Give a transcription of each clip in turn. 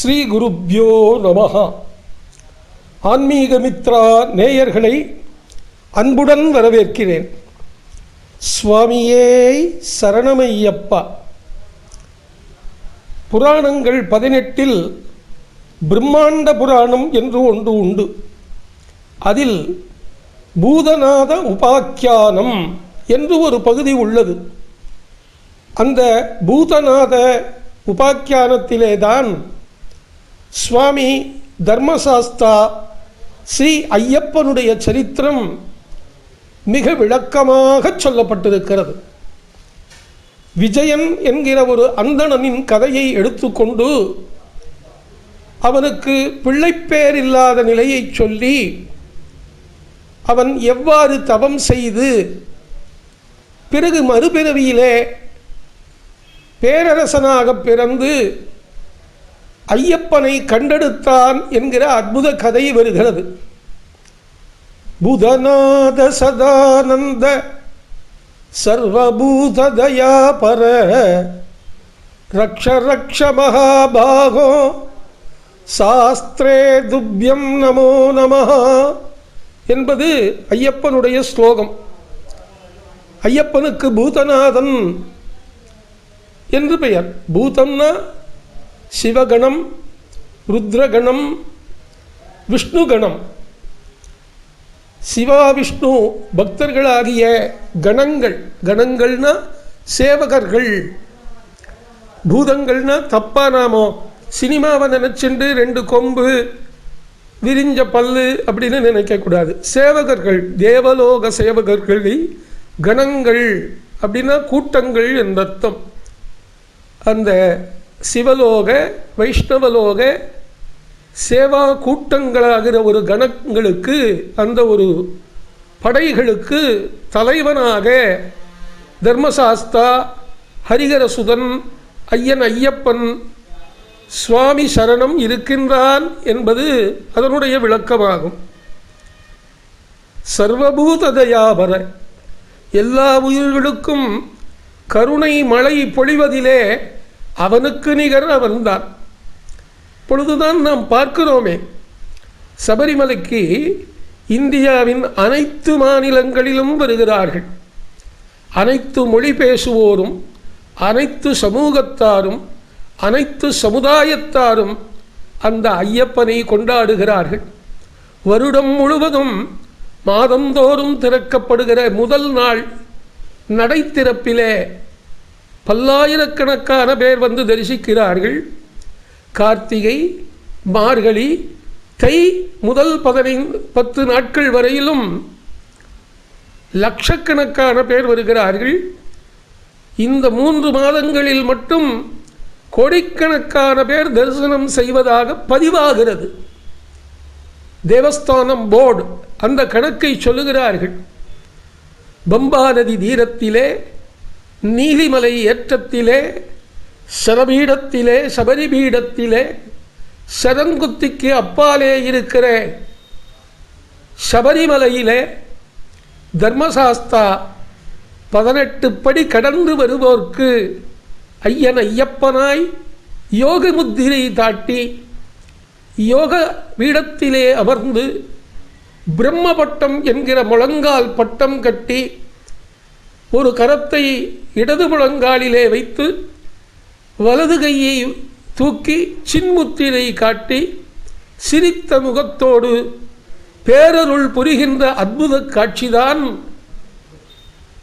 ஸ்ரீ குருப்யோ நமஹா. ஆன்மீக மித்ரா நேயர்களை அன்புடன் வரவேற்கிறேன். சுவாமியே சரணமையப்பா. புராணங்கள் பதினெட்டில் பிரம்மாண்ட புராணம் என்று ஒன்று உண்டு. அதில் பூதநாத உபாக்கியானம் என்று ஒரு பகுதி உள்ளது. அந்த பூதநாத உபாக்கியானத்திலே தான் சுவாமி தர்மசாஸ்தா ஸ்ரீ ஐயப்பனுடைய சரித்திரம் மிக விளக்கமாக சொல்லப்பட்டிருக்கிறது. விஜயன் என்கிற ஒரு அந்தணனின் கதையை எடுத்துக்கொண்டு அவனுக்கு பிள்ளைப்பேர் இல்லாத நிலையை சொல்லி அவன் எவ்வாறு தவம் செய்து பிறகு மறுபிறவியிலே பேரரசனாக பிறந்து ஐயப்பனை கண்டெடுத்தான் என்கிற அற்புத கதை வருகிறது. புதநாத சதானந்த சர்வபூததயா ரக்ஷ ரக்ஷ மகாபாகோ சாஸ்திரே துப்யம் நமோ நம என்பது ஐயப்பனுடைய ஸ்லோகம். ஐயப்பனுக்கு பூதநாதன் என்று பெயர். பூதம்னா சிவகணம் ருத்ரகணம் விஷ்ணுகணம். சிவா விஷ்ணு பக்தர்களாகிய கணங்கள் கணங்கள்னா சேவகர்கள். பூதங்கள்னா தப்பா நாமோ? சினிமாவை நினச்சிண்டு ரெண்டு கொம்பு விரிஞ்ச பல்லு அப்படின்னு நினைக்கக்கூடாது. சேவகர்கள் தேவலோக சேவகர்களை கணங்கள் அப்படின்னா கூட்டங்கள் என்ற அர்த்தம் அந்த சிவலோக வைஷ்ணவலோக சேவா கூட்டங்களாகிற ஒரு கணங்களுக்கு அந்த ஒரு படைகளுக்கு தலைவனாக தர்மசாஸ்தா ஹரிகரசுதன் ஐயன் ஐயப்பன் சுவாமி சரணம் இருக்கின்றான் என்பது அதனுடைய விளக்கமாகும். சர்வபூததயாபர எல்லா உயிர்களுக்கும் கருணை மழை பொழிவதிலே அவனுக்கு நிகர் அவன்தான். பொழுதுதான் நாம் பார்க்கிறோமே சபரிமலைக்கு இந்தியாவின் அனைத்து மாநிலங்களிலும் வருகிறார்கள். அனைத்து மொழி பேசுவோரும் அனைத்து சமூகத்தாரும் அனைத்து சமுதாயத்தாரும் அந்த ஐயப்பனை கொண்டாடுகிறார்கள். வருடம் முழுவதும் மாதந்தோறும் திறக்கப்படுகிற முதல் நாள் நடை திறப்பிலே பல்லாயிரக்கணக்கான பேர் வந்து தரிசிக்கிறார்கள். கார்த்திகை மார்கழி தை முதல் பதினைந்து பத்து நாட்கள் வரையிலும் லட்சக்கணக்கான பேர் வருகிறார்கள். இந்த மூன்று மாதங்களில் மட்டும் கோடிக்கணக்கான பேர் தரிசனம் செய்வதாக பதிவாகிறது. தேவஸ்தானம் போர்டு அந்த கணக்கை சொல்லுகிறார்கள். பம்பா நதி தீரத்திலே நீலிமலை ஏற்றத்திலே சரபீடத்திலே சபரிபீடத்திலே சரங்குத்திக்கு அப்பாலே இருக்கிற சபரிமலையிலே தர்மசாஸ்தா பதினெட்டு படி கடந்து வருவோர்க்கு ஐயன் ஐயப்பனாய் யோக முத்திரை தாட்டி யோக பீடத்திலே அமர்ந்து பிரம்ம பட்டம் என்கிற முழங்கால் பட்டம் கட்டி ஒரு கரத்தை இடது முழங்காலிலே வைத்து வலது கையை தூக்கி சின்முத்திரை காட்டி சிரித்த முகத்தோடு பேரருள் புரிகின்ற அற்புத காட்சிதான்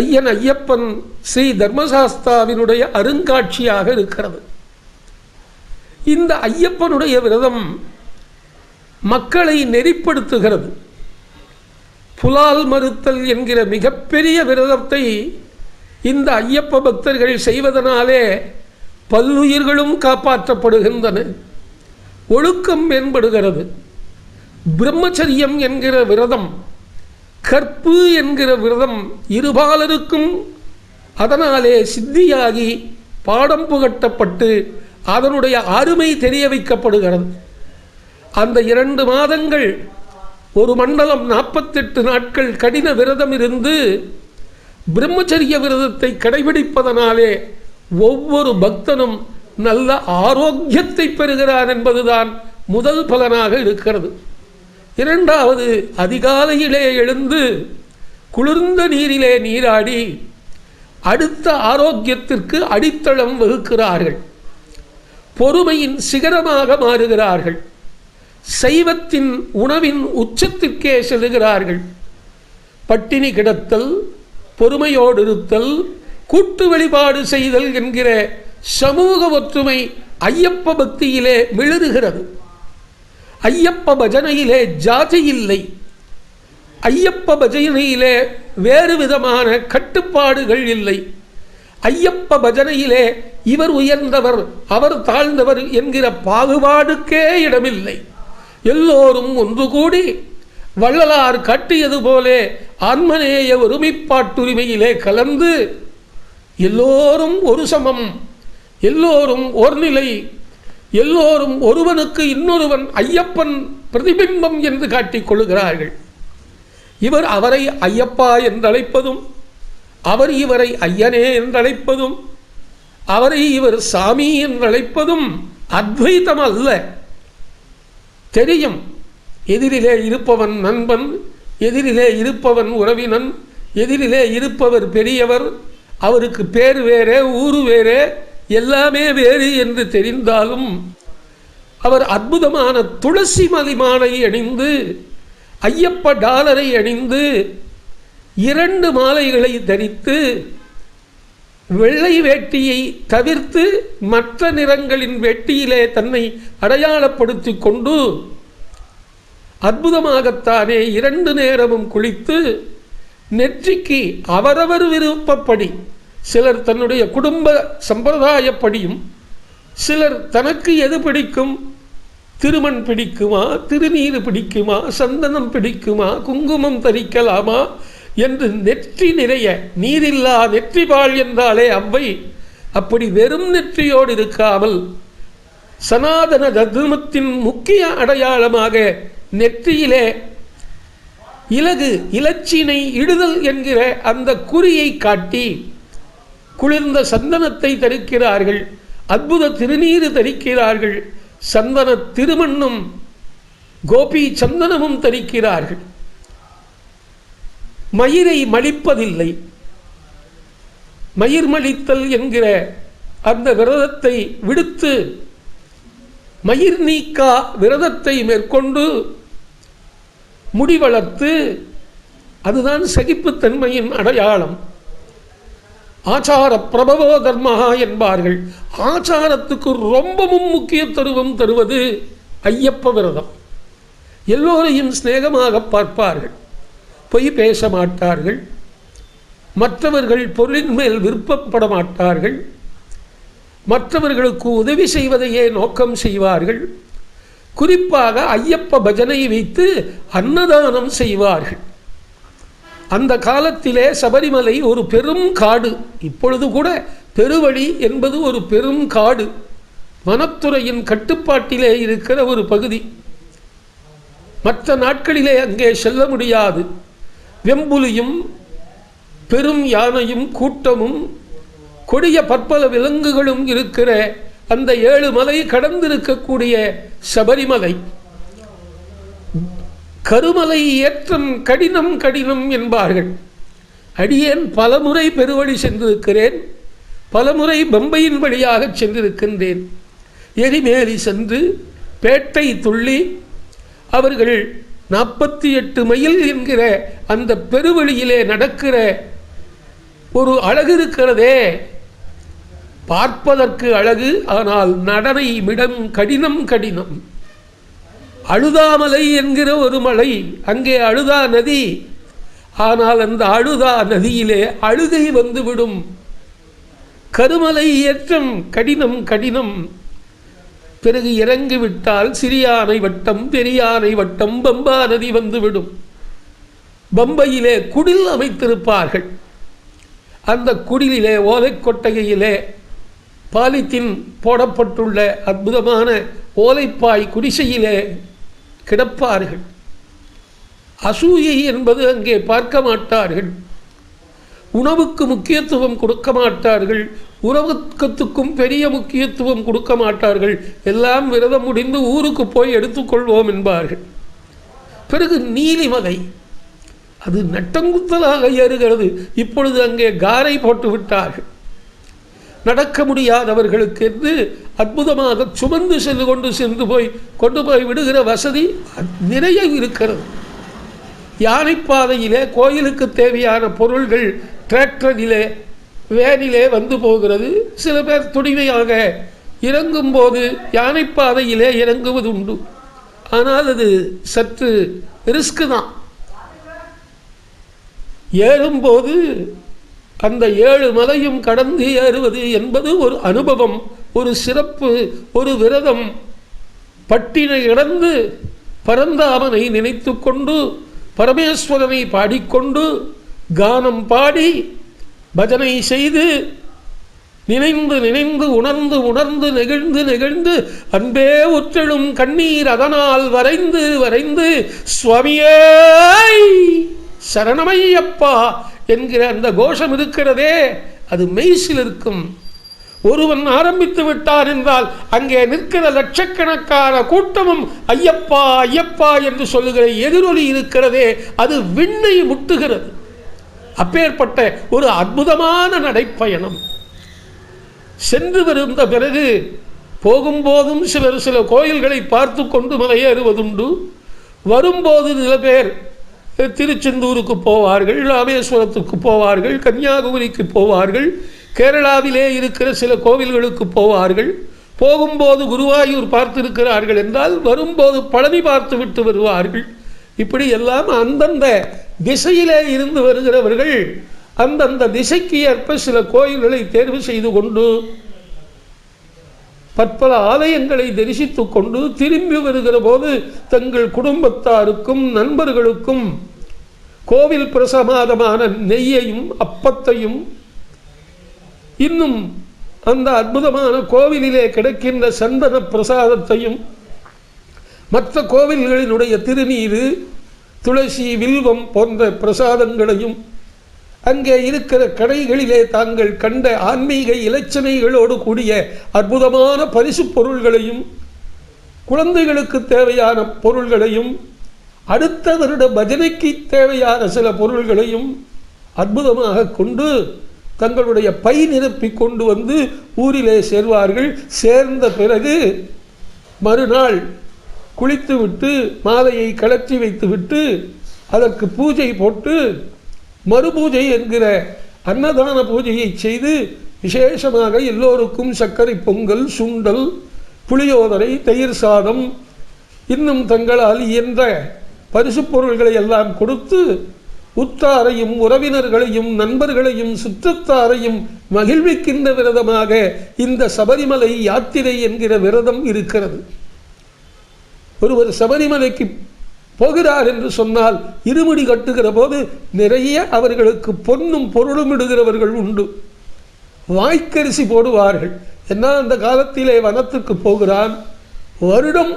ஐயன் ஐயப்பன் ஸ்ரீ தர்மசாஸ்தாவினுடைய அருங்காட்சியாக இருக்கிறது. இந்த ஐயப்பனுடைய விரதம் மக்களை நெறிப்படுத்துகிறது. புலால் மறுத்தல் என்கிற மிகப்பெரிய விரதத்தை இந்த ஐயப்ப பக்தர்கள் செய்வதனாலே பல்லுயிர்களும் காப்பாற்றப்படுகின்றன. ஒழுக்கம் மேம்படுகிறது. பிரம்மச்சரியம் என்கிற விரதம் கற்பு என்கிற விரதம் இருபாலருக்கும் அதனாலே சித்தியாகி பாடம் புகட்டப்பட்டு அதனுடைய அருமை தெரிய வைக்கப்படுகிறது. அந்த இரண்டு மாதங்கள் ஒரு மண்டலம் நாற்பத்தெட்டு நாட்கள் கடின விரதம் இருந்து பிரம்மச்சரிய விரதத்தை கடைபிடிப்பதனாலே ஒவ்வொரு பக்தனும் நல்ல ஆரோக்கியத்தை பெறுகிறார் என்பதுதான் முதல் பலனாக இருக்கிறது. இரண்டாவது அதிகாலையிலே எழுந்து குளிர்ந்த நீரிலே நீராடி அடுத்த ஆரோக்கியத்திற்கு அடித்தளம் வகுக்கிறார்கள். பொறுமையின் சிகரமாக மாறுகிறார்கள். சைவத்தின் உணவின் உச்சத்திற்கே செல்கிறார்கள். பட்டினி கிடத்தல் பொறுமையோடு இருத்தல் கூட்டு வழிபாடு செய்தல் என்கிற சமூக ஒற்றுமை ஐயப்ப பக்தியிலே மிளறுகிறது ஐயப்ப பஜனையிலே ஜாதி இல்லை. ஐயப்ப பஜனையிலே வேறு விதமான கட்டுப்பாடுகள் இல்லை. ஐயப்ப பஜனையிலே இவர் உயர்ந்தவர் அவர் தாழ்ந்தவர் என்கிற பாகுபாடுக்கே இடமில்லை. எல்லோரும் ஒன்று கூடி வள்ளலார் கட்டியது போலே ஆன்மநேய ஒருமைப்பாட்டுரிமையிலே கலந்து எல்லோரும் ஒரு சமம் எல்லோரும் ஒரு நிலை எல்லோரும் ஒருவனுக்கு இன்னொருவன் ஐயப்பன் பிரதிபிம்பம் என்று காட்டிக் கொள்கிறார்கள் இவர் அவரை ஐயப்பா என்றழைப்பதும் அவர் இவரை ஐயனே என்றழைப்பதும் அவரை இவர் சாமி என்றழைப்பதும் அத்வைதம் அல்ல தெரியும். எதிரிலே இருப்பவன் நண்பன் எதிரிலே இருப்பவன் உறவினன் எதிரிலே இருப்பவர் பெரியவர் அவருக்கு பேர் வேறே ஊர் வேறே எல்லாமே வேறு என்று தெரிந்தாலும் அவர் அற்புதமான துளசி மதிமாலை அணிந்து ஐயப்ப டாலரை அணிந்து இரண்டு மாலைகளை தரித்து வெள்ளை வேட்டியை தவிர்த்து மற்ற நிறங்களின் வேட்டியிலே தன்னை அடையாளப்படுத்தி கொண்டு அற்புதமாகத்தானே இரண்டு நேரமும் குளித்து நெற்றிக்கு அவரவர் விருப்பப்படி சிலர் தன்னுடைய குடும்ப சம்பிரதாயப்படியும் சிலர் தனக்கு எது பிடிக்கும்? திருமண் பிடிக்குமா? திருநீர் பிடிக்குமா? சந்தனம் பிடிக்குமா? குங்குமம் தரிக்கலாமா? என்று நெற்றி நிறைய நீரில்லா நெற்றிபாள் என்றாலே அவ்வை. அப்படி வெறும் நெற்றியோடு இருக்காமல் சனாதன தர்மத்தின் முக்கிய அடையாளமாக நெற்றியிலே இலகு இலச்சினை இடுதல் என்கிற அந்த குறியை காட்டி குளிர்ந்த சந்தனத்தை தரிக்கிறார்கள் அற்புத திருநீறு தரிக்கிறார்கள் சந்தன திருமண்ணும் கோபி சந்தனமும் தரிக்கிறார்கள். மயிரை மலிப்பதில்லை. மயிர் மலித்தல் என்கிற அந்த விரதத்தை விடுத்து மயிர் நீக்கா விரதத்தை மேற்கொண்டு முடி வளர்த்து அதுதான் சகிப்புத்தன்மையின் அடையாளம். ஆச்சார பிரபவோ தர்மஹா என்பார்கள். ஆச்சாரத்துக்கு ரொம்பவும் முக்கியத்துவம் தருவது ஐயப்ப விரதம். எல்லோரையும் சிநேகமாக பார்ப்பார்கள். பொய் பேச மாட்டார்கள். மற்றவர்கள் பொருளின் மேல் விருப்பப்பட மாட்டார்கள். மற்றவர்களுக்கு உதவி செய்வதையே நோக்கம் செய்வார்கள். குறிப்பாக ஐயப்ப பஜனை வைத்து அன்னதானம் செய்வார்கள். அந்த காலத்திலே சபரிமலை ஒரு பெரும் காடு. இப்பொழுது கூட பெருவழி என்பது ஒரு பெரும் காடு. வனத்துறையின் கட்டுப்பாட்டிலே இருக்கிற ஒரு பகுதி. மற்ற நாட்களிலே அங்கே செல்ல முடியாது. வெம்புலியும் பெரும் யானையும் கூட்டமும் கொடிய பற்பல விலங்குகளும் இருக்கிற அந்த ஏழு மலை கடந்திருக்கக்கூடிய சபரிமலை. கருமலை ஏற்றம் கடினம் கடினம் என்பார்கள். அடியேன் பலமுறை பெருவழி சென்றிருக்கிறேன். பலமுறை பம்பையின் வழியாக சென்றிருக்கின்றேன். எரிமேலி சென்று பேட்டை துள்ளி அவர்கள் நாற்பத்தி எட்டு மைல் என்கிற அந்த பெருவழியிலே நடக்கிற ஒரு அழகு இருக்கிறதே. பார்ப்பதற்கு அழகு ஆனால் நடனை மிடம் கடினம் கடினம். அழுதாமலை என்கிற ஒரு மலை அங்கே அழுதா நதி. ஆனால் அந்த அழுதா நதியிலே அழுகை வந்துவிடும். கருமலை ஏற்றம் கடினம் கடினம். பிறகு இறங்கிவிட்டால் சிறியானை வட்டம் பெரியானை வட்டம் பம்பா நதி வந்துவிடும். பம்பையிலே குடில் அமைத்திருப்பார்கள். அந்த குடிலிலே ஓலைக்கொட்டகையிலே பாலித்தீன் போடப்பட்டுள்ள அற்புதமான ஓலைப்பாய் குடிசையிலே கிடப்பார்கள். அசூயை என்பது அங்கே பார்க்க மாட்டார்கள். உணவுக்கு முக்கியத்துவம் கொடுக்க மாட்டார்கள். உறவுக்கத்துக்கும் பெரிய முக்கியத்துவம் கொடுக்க மாட்டார்கள். எல்லாம் விரதம் முடிந்து ஊருக்கு போய் எடுத்துக்கொள்வோம் என்பார்கள். பிறகு நீலிமலை அது நட்டங்குத்தலாக ஏறுகிறது. இப்பொழுது அங்கே காரை போட்டு விட்டார்கள். நடக்க முடியாதவர்களுக்கு என்று அற்புதமாக சுமந்து சென்று கொண்டு சென்று போய் கொண்டு போய் விடுகிற வசதி நிறைய இருக்கிறது. யானைப்பாதையிலே கோயிலுக்கு தேவையான பொருள்கள் டிராக்டரிலே வேனிலே வந்து போகிறது. சில பேர் துணிவையாக இறங்கும்போது யானைப்பாதையிலே இறங்குவது உண்டு ஆனால் அது சற்று ரிஸ்க்கு தான். ஏறும்போது அந்த ஏழு மலையும் கடந்து ஏறுவது என்பது ஒரு அனுபவம் ஒரு சிறப்பு ஒரு விரதம். பட்டினை இழந்து பரந்தாமனை நினைத்து கொண்டு பரமேஸ்வரனை பாடிக்கொண்டு கானம் பாடி பஜனை செய்து நினைந்து நினைந்து உணர்ந்து உணர்ந்து நெகிழ்ந்து நெகிழ்ந்து அன்பே உற்றெழும் கண்ணீர் அதனால் வரைந்து வரைந்து சுவாமியே சரணமையப்பா என்கிற அந்த கோஷம் இருக்கிறதே அது மெய்சில் இருக்கும். ஒருவன் ஆரம்பித்து விட்டார் என்றால் அங்கே நிற்கிற லட்சக்கணக்கான கூட்டமும் ஐயப்பா ஐயப்பா என்று சொல்லுகிற எதிரொலி இருக்கிறதே அது விண்ணை முட்டுகிறது. அப்பேற்பட்ட ஒரு அற்புதமான நடைப்பயணம். சென்று வருந்த பிறகு போகும்போதும் சிலர் சில கோயில்களை பார்த்து கொண்டு மலையேறுவதுண்டு. வரும்போது சில பேர் திருச்செந்தூருக்கு போவார்கள் ராமேஸ்வரத்துக்கு போவார்கள் கன்னியாகுமரிக்கு போவார்கள் கேரளாவிலே இருக்கிற சில கோவில்களுக்கு போவார்கள். போகும்போது குருவாயூர் பார்த்திருக்கிறார்கள் என்றால் வரும்போது பழனி பார்த்து விட்டு வருவார்கள். இப்படி எல்லாம் அந்தந்த திசையிலே இருந்து வருகிறவர்கள் அந்தந்த திசைக்கு ஏற்ப சில கோயில்களை தேர்வு செய்து கொண்டு பற்பல ஆலயங்களை தரிசித்து கொண்டு திரும்பி வருகிற போது தங்கள் குடும்பத்தாருக்கும் நண்பர்களுக்கும் கோவில் பிரசமாதமான நெய்யையும் அப்பத்தையும் இன்னும் அந்த அற்புதமான கோவிலிலே கிடைக்கின்ற சந்தன பிரசாதத்தையும் மற்ற கோவில்களினுடைய திருநீரு துளசி வில்வம் போன்ற பிரசாதங்களையும் அங்கே இருக்கிற கடைகளிலே தாங்கள் கண்ட ஆன்மீக இலச்சனைகளோடு கூடிய அற்புதமான பரிசு பொருள்களையும் குழந்தைகளுக்கு தேவையான பொருள்களையும் அடுத்த வருட பஜனைக்கு தேவையான சில பொருள்களையும் அற்புதமாக கொண்டு தங்களுடைய பை நிரப்பி கொண்டு வந்து ஊரிலே சேர்வார்கள். சேர்ந்த பிறகு மறுநாள் குளித்துவிட்டு மாலையை கலற்றி வைத்துவிட்டு அதற்கு பூஜை போட்டு மறுபூஜை என்கிற அன்னதான பூஜையை செய்து விசேஷமாக எல்லோருக்கும் சர்க்கரை பொங்கல் சுண்டல் புளியோதரை தயிர் சாதம் இன்னும் தங்களால் இயன்ற பரிசு பொருள்களை எல்லாம் கொடுத்து உத்தாரையும் உறவினர்களையும் நண்பர்களையும் சுற்றத்தாரையும் மகிழ்விக்கின்ற விரதமாக இந்த சபரிமலை யாத்திரை என்கிற விரதம் இருக்கிறது. ஒருவர் சபரிமலைக்கு போகிறார் என்று சொன்னால் இருமுடி கட்டுகிற போது நிறைய அவர்களுக்கு பொன்னும் பொருளும் இடுகிறவர்கள் உண்டு. வாய்க்கரிசி போடுவார்கள். என்ன அந்த காலத்திலே வனத்துக்கு போகிறான்? வருடம்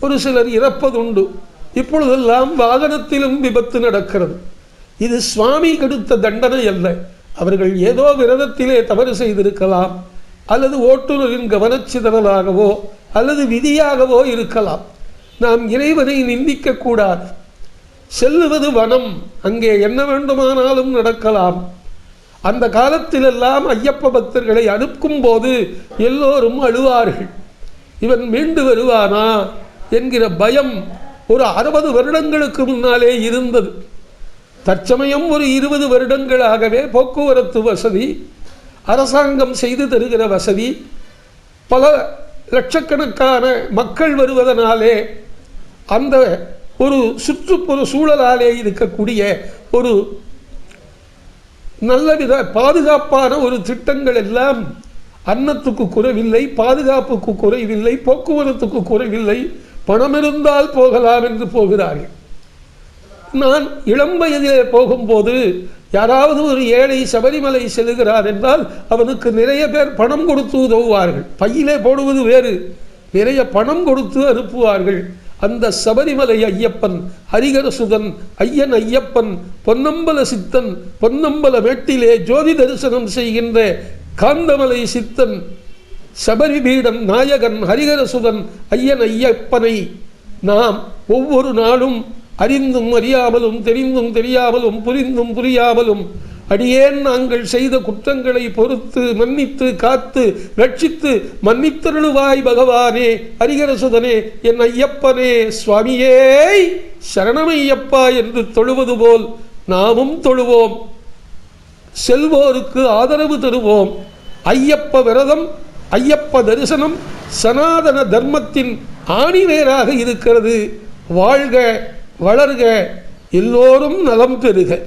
ஒரு சிலர் இறப்பதுண்டு. இப்பொழுதெல்லாம் வாகனத்திலும் விபத்து நடக்கிறது. இது சுவாமி கெடுத்த தண்டனை அல்ல. அவர்கள் ஏதோ விரதத்திலே தவறு செய்திருக்கலாம். அல்லது ஓட்டுநரின் கவனச்சிதறலாகவோ அல்லது விதியாகவோ இருக்கலாம். நாம் இறைவனை நிந்திக்க கூடாது செல்லுவது வனம். அங்கே என்ன வேண்டுமானாலும் நடக்கலாம். அந்த காலத்திலெல்லாம் ஐயப்ப பக்தர்களை அனுப்பும் போது எல்லோரும் அழுவார்கள். இவன் மீண்டு வருவானா? என்கிற பயம் ஒரு அறுபது வருடங்களுக்கு முன்னாலே இருந்தது. தற்சமயம் ஒரு இருபது வருடங்களாகவே போக்குவரத்து வசதி அரசாங்கம் செய்து தருகிற வசதி பல லட்சக்கணக்கான மக்கள் வருவதனாலே அந்த ஒரு சுற்றுப்புற சூழலாலே இருக்கக்கூடிய ஒரு நல்லவித பாதுகாப்பான ஒரு திட்டங்கள் எல்லாம் அன்னத்துக்கு குறைவில்லை பாதுகாப்புக்கு குறைவில்லை போக்குவரத்துக்கு குறைவில்லை பணம் இருந்தால் போகலாம் என்று போகிறார்கள். நான் இளம் வயதிலே போகும்போது யாராவது ஒரு ஏழை சபரிமலை செல்கிறார் என்றால் அவனுக்கு நிறைய பேர் பணம் கொடுத்து உதவுவார்கள். பையிலே போடுவது வேறு. நிறைய பணம் கொடுத்து அனுப்புவார்கள். அந்த சபரிமலை ஐயப்பன் ஹரிகரசுதன் ஐயன் ஐயப்பன் பொன்னம்பல சித்தன் பொன்னம்பல மேட்டிலே ஜோதி தரிசனம் செய்கின்ற காந்தமலை சித்தன் சபரிபீடன் நாயகன் ஹரிகரசுதன் ஐயன் ஐயப்பனை நாம் ஒவ்வொரு நாளும் அறிந்தும் அறியாமலும் தெரிந்தும் தெரியாமலும் புரிந்தும் புரியாமலும் அடியேன் நாங்கள் செய்த குற்றங்களை பொறுத்து மன்னித்து காத்து ரட்சித்து மன்னித்தருளுவாய் பகவானே அரிகரசுதனே என் ஐயப்பனே சுவாமியே சரணமையப்பா என்று தொழுவது போல் நாமும் தொழுவோம். செல்வோருக்கு ஆதரவு தருவோம். ஐயப்ப விரதம் ஐயப்ப தரிசனம் சனாதன தர்மத்தின் ஆணிவேராக இருக்கிறது. வாழ்க வளர்க எல்லோரும் நலம் பெறுக.